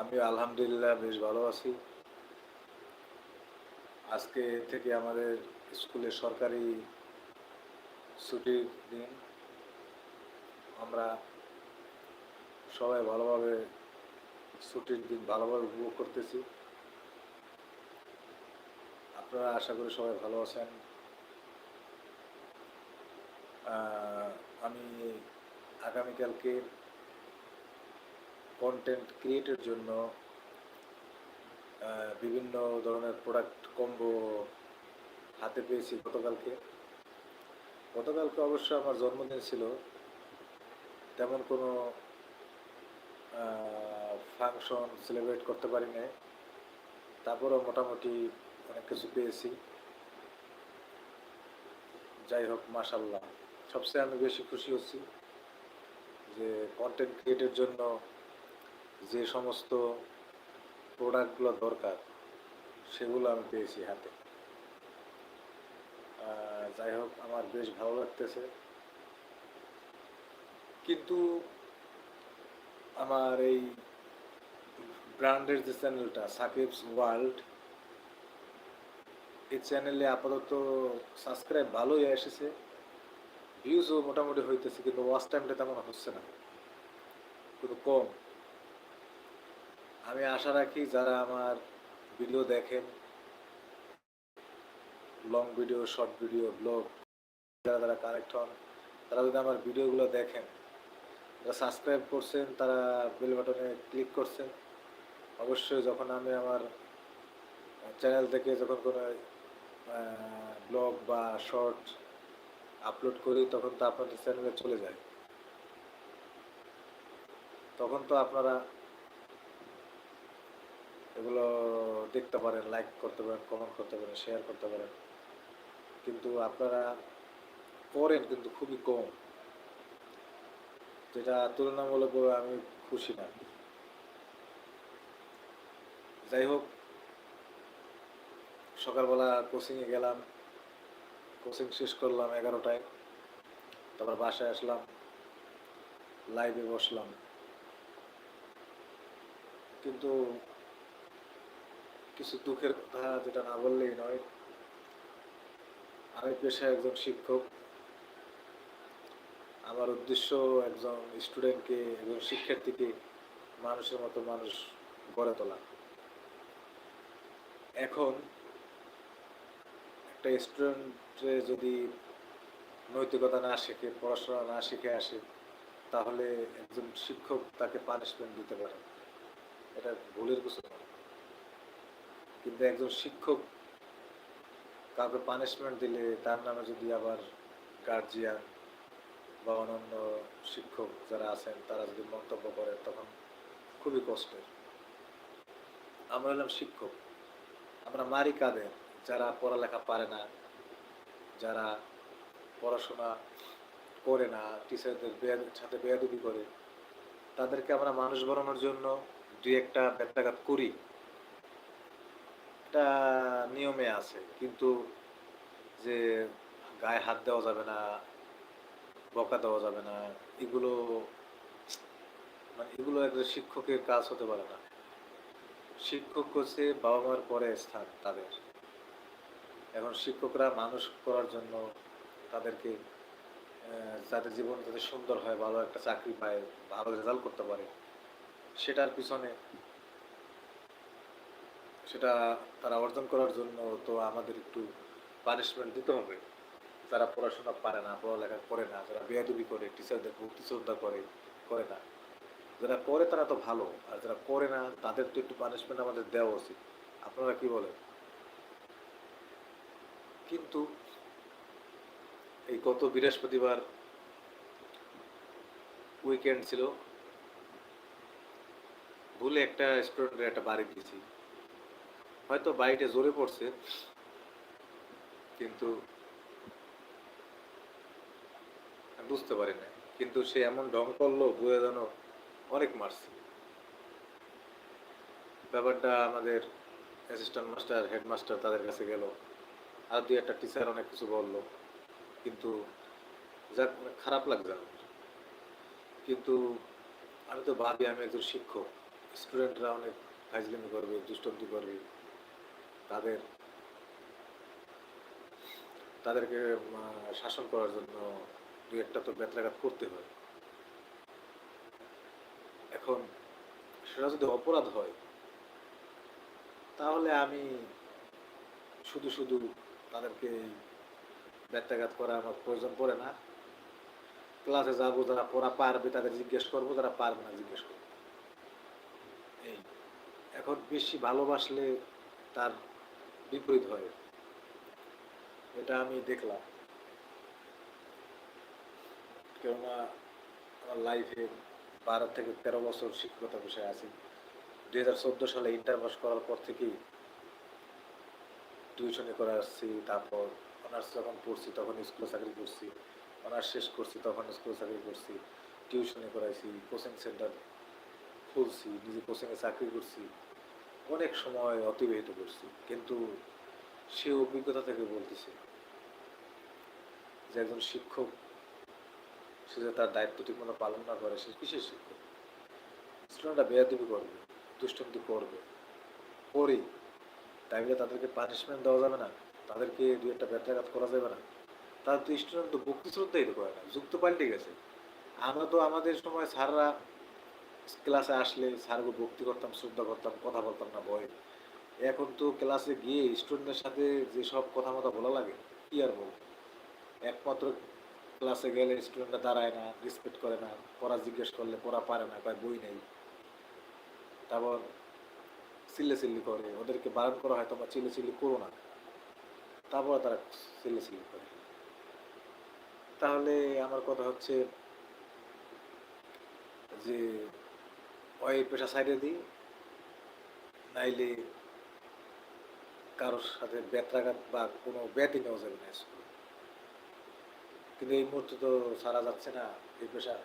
আমি আলহামদুলিল্লাহ বেশ ভালো আছি। আজকে থেকে আমাদের স্কুলে সরকারি ছুটির দিন। আমরা সবাই ভালোভাবে ছুটির দিন ভালোভাবে উপভোগ করতেছি। আপনারা আশা করি সবাই ভালো আছেন। আমি আগামীকালকে কন্টেন্ট ক্রিয়েটের জন্য বিভিন্ন ধরনের প্রোডাক্ট কম্বো হাতে পেয়েছি গতকালকে। গতকালকে অবশ্য আমার জন্মদিন ছিল। তেমন কোনো ফাংশন সেলিব্রেট করতে পারি নাই। তারপরেও মোটামুটি অনেক কিছু পেয়েছি। যাই হোক মাসাল্লাহ সবচেয়ে আমি বেশি খুশি হচ্ছি যে কন্টেন্ট ক্রিয়েটের জন্য যে সমস্ত প্রোডাক্টগুলো দরকার, সেগুলো আমি পেয়েছি হাতে। যাই হোক, আমার বেশ ভালো লাগতেছে। কিন্তু আমার এই ব্র্যান্ডের যে চ্যানেলটা, সাকিবস ওয়ার্ল্ড, এই চ্যানেলে আপাতত সাবস্ক্রাইব ভালোই এসেছে। ভিউজও মোটামুটি হইতেছে, কিন্তু ওয়াচ টাইমটা তেমন হচ্ছে না। কিন্তু কম। আমি আশা রাখি যারা আমার ভিডিও দেখেন long video short video blog যারা যারা কানেক্ট হন, তারা যদি আমার ভিডিওগুলো দেখেন, যারা সাবস্ক্রাইব করছেন, তারা বেল বাটনে ক্লিক করছেন, অবশ্যই যখন আমি আমার চ্যানেল থেকে যখন কোনো ব্লগ বা শর্ট আপলোড করি, তখন তো আপনাদের চ্যানেলে চলে যায়। তখন তো আপনারা এগুলো দেখতে পারেন লাইক করতে পারেন কমেন্ট করতে পারেন শেয়ার করতে পারেন। কিন্তু আপনারা করেন কিন্তু খুবই কম। যেটা তুলনামূলকভাবে আমি খুশি না। যাই হোক, সকালবেলা কোচিংয়ে গেলাম কোচিং শেষ করলাম এগারোটায়। তারপর বাসায় আসলাম লাইভে বসলাম। কিন্তু কিছু দুঃখের কথা যেটা না বললেই নয়। আমি পেশায় একজন শিক্ষক। আমার উদ্দেশ্য একজন স্টুডেন্টকে, একজন শিক্ষার্থীকে মানুষের মতো মানুষ গড়ে তোলা। এখন একটা স্টুডেন্টে যদি নৈতিকতা না শেখে, পড়াশোনা না শিখে আসে, তাহলে একজন শিক্ষক তাকে পানিশমেন্ট দিতে পারে। এটা ভুলের কিছু কিন্তু একজন শিক্ষক কাউকে পানিশমেন্ট দিলে তার নামে যদি আবার গার্জিয়ান বা অন্যান্য শিক্ষক যারা আছেন, তারা যদি মন্তব্য করে, তখন খুবই কষ্টের। আমরা হলাম শিক্ষক। আমরা মারি কাদের যারা পড়ালেখা পারে না, যারা পড়াশোনা করে না, টিচারদের বেয়াদ- সাথে বেয়াদবি করে, তাদেরকে আমরা মানুষ বানানোর জন্য দুই একটা ব্যত্যাঘাত করি। এটা নিয়মে আছে, কিন্তু যে গায়ে হাত দেওয়া যাবে না, বকা দেওয়া যাবে না, এগুলো মানে এগুলো একজন শিক্ষকের কাজ হতে পারে না। শিক্ষক হচ্ছে বাবা মার পরে স্থান তাদের। এখন শিক্ষকরা মানুষ করার জন্য তাদেরকে যাতে জীবন যাতে সুন্দর হয়, ভালো একটা চাকরি পায়, ভালো রেজাল্ট করতে পারে, সেটার পিছনে সেটা তারা অর্জন করার জন্য তো আমাদের একটু পানিশমেন্ট দিতে হবে। যারা পড়াশোনা পারে না, পড়ালেখা করে না, যারা বেয়াদবি করে টিচারদের ভক্তি শ্রদ্ধা করে করে না, যারা করে তারা তো ভালো, আর যারা করে না, তাদের তো একটু পানিশমেন্ট আমাদের দেওয়া উচিত। আপনারা কি বলেন? কিন্তু এই গত বৃহস্পতিবার উইকেন্ড ছিল, ভুলে একটা স্টুডেন্টের একটা বাড়ি দিয়েছি। হয়তো বাড়িটা জোরে পড়ছে, কিন্তু বুঝতে পারি না কিন্তু সে এমন ঢং করল বুঝে যেন অনেক মারছে। ব্যাপারটা আমাদের অ্যাসিস্ট্যান্ট মাস্টার হেডমাস্টার তাদের কাছে গেল। আর দুই একটা টিচার অনেক কিছু বলল। কিন্তু যাক খারাপ লাগছে আমার। কিন্তু আমি তো ভাবি, আমি একজন শিক্ষক। স্টুডেন্টরা অনেক ফাইজলিমি করবে দুষ্টন্তি করবে। তাদের, তাদেরকে শাসন করার জন্য দু একটা তো ব্যত্রাঘাত করতে হয়। এখন সেটা যদি অপরাধ হয়, তাহলে আমি শুধু শুধু তাদেরকে ব্যত্যাঘাত করা আমার প্রয়োজন পড়ে না। ক্লাসে যাব, যারা পড়া পারবে তাদের জিজ্ঞেস করব, যারা পারবে না জিজ্ঞেস করব। এই, এখন বেশি ভালোবাসলে তার বিপরীত হয়। এটা আমি দেখলাম। কেননা আমার লাইফে বারো থেকে তেরো বছর শিক্ষকতা বিষয়ে আছি। দুই হাজার চোদ্দ সালে ইন্টার পাস করার পর থেকেই টিউশনি করে আসছি, তারপর অনার্স যখন পড়ছি তখন স্কুলে চাকরি করছি, অনার্স শেষ করছি তখন স্কুলে চাকরি করছি টিউশনি করাইছি কোচিং সেন্টার খুলছি, নিজে কোচিংয়ে চাকরি করছি। অনেক সময় অতিবাহিত করছি, কিন্তু সে অভিজ্ঞতা থেকে বলতেছে যে একজন শিক্ষক, সে যে তার দায়িত্ব ঠিক মতো পালন না করে, সে কিসের শিক্ষক? স্টুডেন্টরা বেয়াদবি করবে দুষ্টন্তি করবে। করি তাই বলে তাদেরকে পানিশমেন্ট দেওয়া যাবে না, তাদেরকে দু একটা ব্যত্যাঘাত করা যাবে না। তার তো স্টুডেন্ট তো ভক্তি শ্রদ্ধাই তো করে না, যুক্ত পাল্টে গেছে। আমরা তো আমাদের সময় স্যাররা ক্লাসে আসলে স্যারকে ভক্তি করতাম, শ্রদ্ধা করতাম, কথা বলতাম না, ভয়। এখন তো ক্লাসে গিয়ে স্টুডেন্টের সাথে যেসব কথা মতো বলা লাগে, কি আর বলব? একমাত্র ক্লাসে গেলে স্টুডেন্টরা দাঁড়ায় না রেসপেক্ট করে না, পড়া জিজ্ঞেস করলে পড়া পারে না, কয় বই নেই। তারপর চিল্লে চিল্লি করে, ওদেরকে বারণ করা হয়, তোমরা চিল্লে চিল্লি করো না। তারপর তারা চিল্লে চিল্লি করে। তাহলে আমার কথা হচ্ছে যে ওই পেশা সাইডে দিই। নাইলে কারোর সাথে ব্যত্রাঘাত বা কোনো ব্যাটি নেওয়া যাবে না স্কুলে। কিন্তু এই মুহূর্তে তো সারা যাচ্ছে না এই পেশা।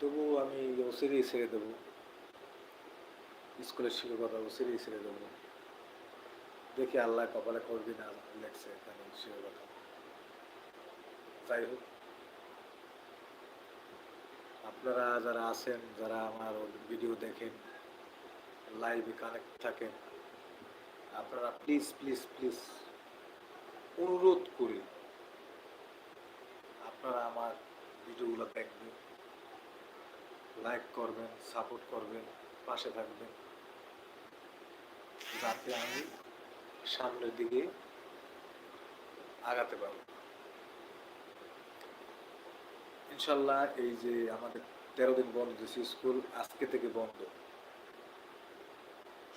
তবু আমি ওসিরেই ছেড়ে দেবো। স্কুলের শিক্ষকতা ওসিরেই ছেড়ে দেবো। দেখি আল্লাহ কপালে করবি না লেখছে এখানে শিক্ষকতা। যাই হোক। আপনারা যারা আছেন, যারা আমার ভিডিও দেখেন লাইভে কানেক্ট থাকেন, আপনারা প্লিজ প্লিজ প্লিজ অনুরোধ করি আপনারা আমার ভিডিওগুলো দেখবেন লাইক করবেন সাপোর্ট করবেন, পাশে থাকবেন, যাতে আমি সামনের দিকে আগাতে পারব ইনশাল্লাহ এই যে আমাদের তেরো দিন বন্ধ দিয়েছে স্কুল আজকে থেকে বন্ধ।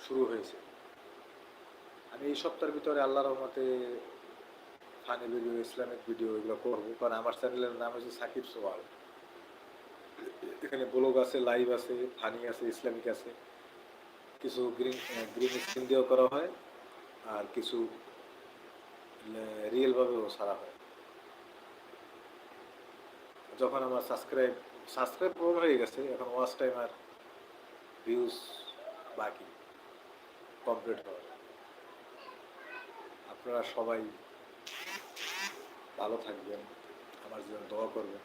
শুরু হয়েছে। আমি এই সপ্তাহের ভিতরে আল্লাহ রহমতে ফানি ভিডিও, ইসলামিক ভিডিও এগুলো করব। কারণ আমার চ্যানেলের নাম হচ্ছে সাকিব সোয়াল এখানে ব্লগ আছে, লাইভ আছে, ফানি আছে, ইসলামিক আছে। কিছু গ্রিন গ্রিন স্ক্রিন দিয়েও করা হয় আর কিছু রিয়েলভাবেও সারা হয়। যখন আমার সাবস্ক্রাইব সাবস্ক্রাইব পূরণ হয়ে গেছে, এখন ওয়াচ টাইম আর ভিউজ বাকি কমপ্লিট হওয়ার। আপনারা সবাই ভালো থাকবেন, আমার জন্য দোয়া করবেন।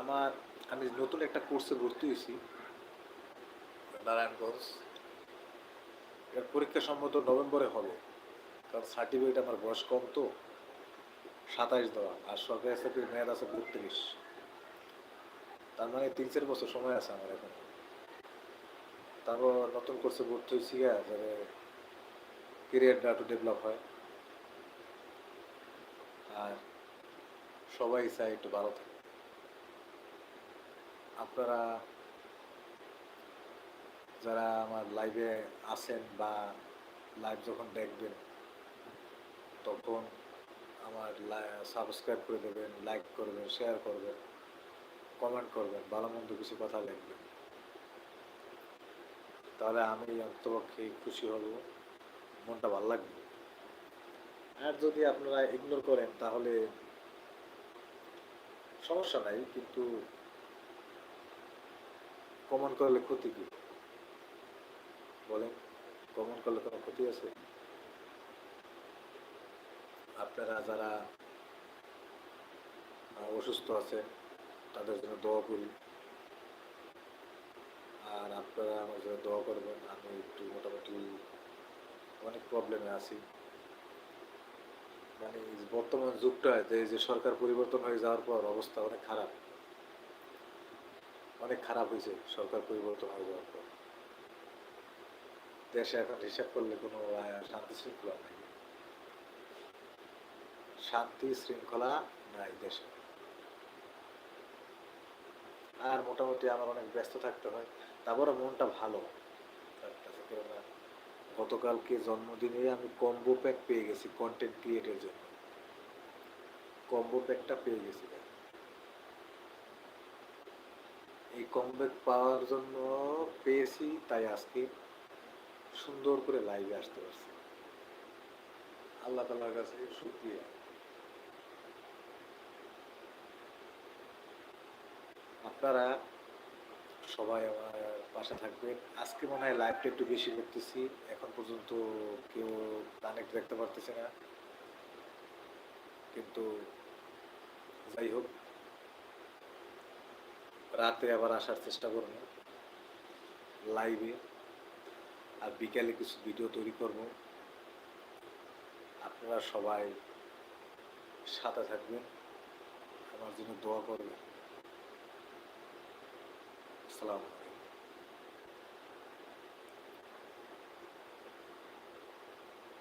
আমার, আমি নতুন একটা কোর্সে ভর্তি হয়েছি, নারায়ণগঞ্জ। এর পরীক্ষা সম্ভবত নভেম্বরে হবে, কারণ সার্টিফিকেট আমার বয়স কম তো। সাতাইশ দেওয়া আর সরকারি চাকরির মেয়াদ আছে বত্রিশ। তার মানে তিন চার বছর সময় আছে আমার এখন। তারপর নতুন কোর্সে ভর্তি হয়েছি যাতে কেরিয়ারটা একটু ডেভেলপ হয়। আর সবাই চাই একটু ভালো থাকে। আপনারা যারা আমার লাইভে আছেন বা লাইভ যখন দেখবেন, তখন আমার সাবস্ক্রাইব করে দেবেন লাইক করবেন শেয়ার করবেন কমেন্ট করবেন, ভালো মন্দ কিছু কথা লিখবেন। তাহলে আমি অন্তপক্ষে খুশি হব, মনটা ভালো লাগবে। আর যদি আপনারা ইগনোর করেন, তাহলে সমস্যা নাই, কিন্তু কমন করলে ক্ষতি কি? বলেন কমন করলে কোনো ক্ষতি আছে? আপনারা যারা অসুস্থ আছে, তাদের জন্য দোয়া করি। আর আপনারা আমার জন্য দোয়া করবেন, আমি একটু মোটামুটি অনেক প্রবলেমে আছি। মানে বর্তমান যুগটা, যে যে সরকার পরিবর্তন হয়ে যাওয়ার পর অবস্থা অনেক খারাপ। অনেক খারাপ হয়েছে সরকার পরিবর্তন হয়ে যাওয়ার পর। দেশে এখন হিসাব করলে কোনো শান্তি শৃঙ্খলা নাই। শান্তি শৃঙ্খলা নাই দেশে। আর মোটামুটি আমার অনেক ব্যস্ত থাকতে হয়, তারপরে মনটা ভালো। গতকালকে জন্মদিনে আমি কম্বো প্যাক পেয়ে গেছি কন্টেন্ট ক্রিয়েটের জন্য। কম্বো প্যাকটা পেয়ে গেছি। এই কম্বো পাওয়ার জন্য পেয়েছি, তাই আজকে সুন্দর করে লাইভে আসতে পারছি। আল্লাহ তালার কাছে শুক্রিয়া। আপনারা সবাই আমার পাশে থাকবেন। আজকে মনে হয় লাইভটা একটু বেশি করতেছি। এখন পর্যন্ত কেউ কানেক্ট দেখতে পারতেছে না। কিন্তু যাই হোক, রাতে আবার আসার চেষ্টা করব। লাইভে আর বিকালে কিছু ভিডিও তৈরি করব। আপনারা সবাই সাথে থাকবেন। আমার জন্য দোয়া করবেন। আসসালামু আলাইকুম